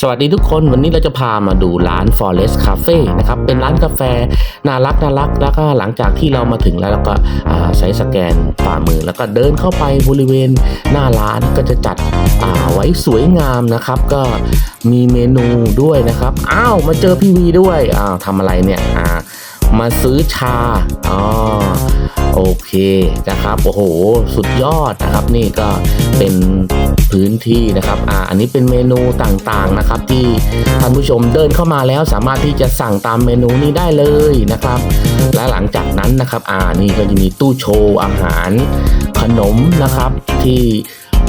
สวัสดีทุกคนวันนี้เราจะพามาดูร้าน Forest Cafe นะครับเป็นร้านกาแฟน่ารักน่ารักแล้วก็หลังจากที่เรามาถึงแล้วเราก็ใช้สแกนฝ่ามือ แล้วก็เดินเข้าไปบริเวณหน้าร้านก็จะจัดอ่าไว้สวยงามนะครับ ก็มีเมนูด้วยนะครับอ้าวมาเจอพี่วีด้วยอ้าวทำอะไรเนี่ยอ่า มาซื้อชาอ๋อโอเคนะครับโอ้โห สุดยอดนะครับ นี่ก็เป็นพื้นที่นะครับอ่าอันนี้เป็นเมนูต่างๆนะครับ ที่ท่านผู้ชมเดินเข้ามาแล้วสามารถที่จะสั่งตามเมนูนี้ได้เลยนะครับ และหลังจากนั้นนะครับอ่านี่ก็จะมีตู้โชว์อาหารขนมนะครับที่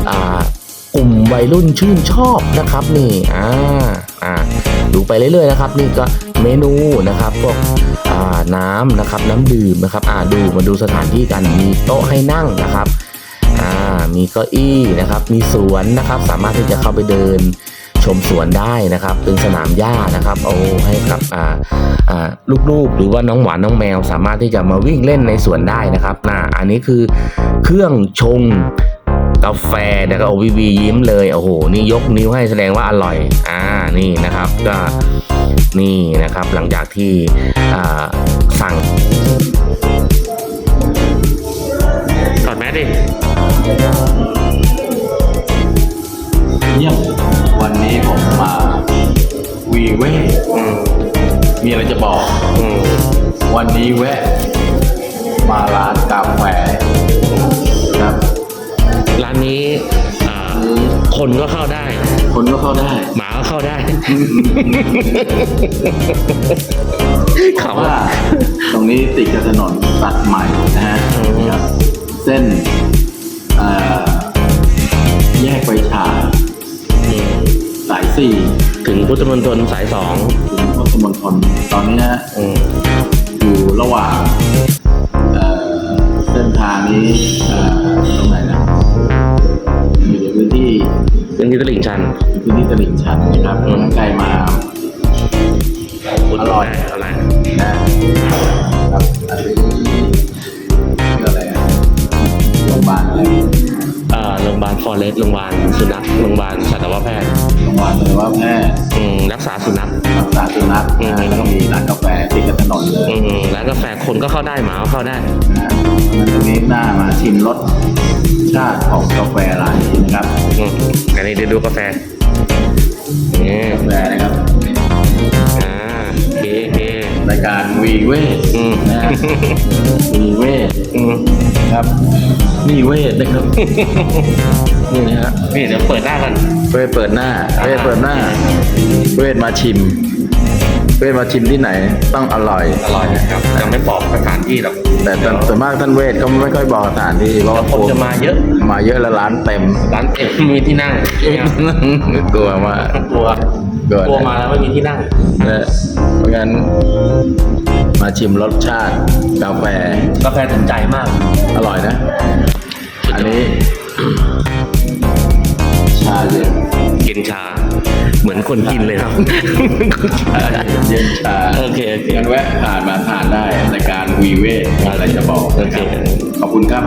อ่ากลุ่มวัยรุ่นชื่นชอบนะครับนี่อ่าอ่าดูไปเรื่อยๆนะครับ นี่ก็ เมนูนะครับพวกน้ำนะครับน้ำดื่มนะครับอ่าดูมาดูสถานที่กันมีโต๊ะให้นั่งนะครับอ่ามีเก้าอี้นะครับ มีสวนนะครับ สามารถที่จะเข้าไปเดินชมสวนได้นะครับ เป็นสนามหญ้านะครับเอาให้กับอ่าอ่าลูกๆ หรือว่าน้องหวานน้องแมว สามารถที่จะมาวิ่งเล่นในสวนได้นะครับน่าอันนี้คือเครื่องชงกาแฟนะครับโอวีวียิ้มเลยโอ้โหนี่ยกนิ้วให้แสดงว่าอร่อย อ่านี่นะครับ ก็ นี่นะครับหลังจากที่อ่าสั่งถอดแมสดิเยี่ยมวันนี้ผมมาวีเว่อืมมีอะไรจะบอกอืมวันนี้แวะ มาร้านกาแฟครับ ร้านนี้อ่าคนก็เข้าได้ คนก็เข้าได้ หมาก็เข้าได้ เพเขาราะว่าตรงนี้ติดกับถนนตัดใหม่นะฮะอืมครับเส้นเอ่อแยกไปฉายสายสี่ถึงพุทธมณฑลสายสองถึงพุทธมณฑลตอนนี้นะอืมอยู่ระหว่าง ตลิ่งชันพื้นที่ตลิ่งชันนะครับอืมใกล้มาอร่อยอร่อยนะครับอันนี้ชื่ออะไรอะโรงพยาบาลอะไรเอ่อโรงพยาบาลฟอเรสต์โรงพยาบาลสุนัขโรงพยาบาลสัตวแพทย์โรงพยาบาลเลยว่าแพทย์อืมรักษาสุนัขรักษาสุนัขอืมนะแล้วก็มีร้านกาแฟติดกับถนนเลยอืมร้านกาแฟคนก็เข้าได้หมาก็เข้าได้นะมันตรงนี้หน้ามาชิมรสชาติของกาแฟร้าน นนี้เดี๋ยวดูกาแฟนี่กาแฟนะครับอ่าโอเคโอเครายการวีเวทอืมนะฮะวีเวทอืมครับวีเวทนะครับ นี่นะฮะนี่เดี๋ยวเปิดหน้ากันเวทเปิดหน้าเวทเปิดหน้า เวทมาชิม เวทมาชิมที่ไหนต้องอร่อย อร่อยนะครับจะไม่บอกสถานที่หรอกแต่ส่วนส่วนมากท่านเวทก็ไม่ค่อยบอกสถานที่เพราะว่าคนจะมาเยอะ มาเยอะแล้วร้านเต็ม ร้านเต็มมีที่นั่งเนี่ยกลัวมากกลัวกลัวกลัวมาแล้วไม่มีที่นั่งนะเพราะงั้นมาชิมรสชาติกาแฟกาแฟถึงใจมาก อร่อยนะ คนกินเลยครับชาเย็นชาโอเคโอเคงั้นแวะผ่านมาทานได้รายการวีเวทอะไรจะบอกโอเคขอบคุณครับ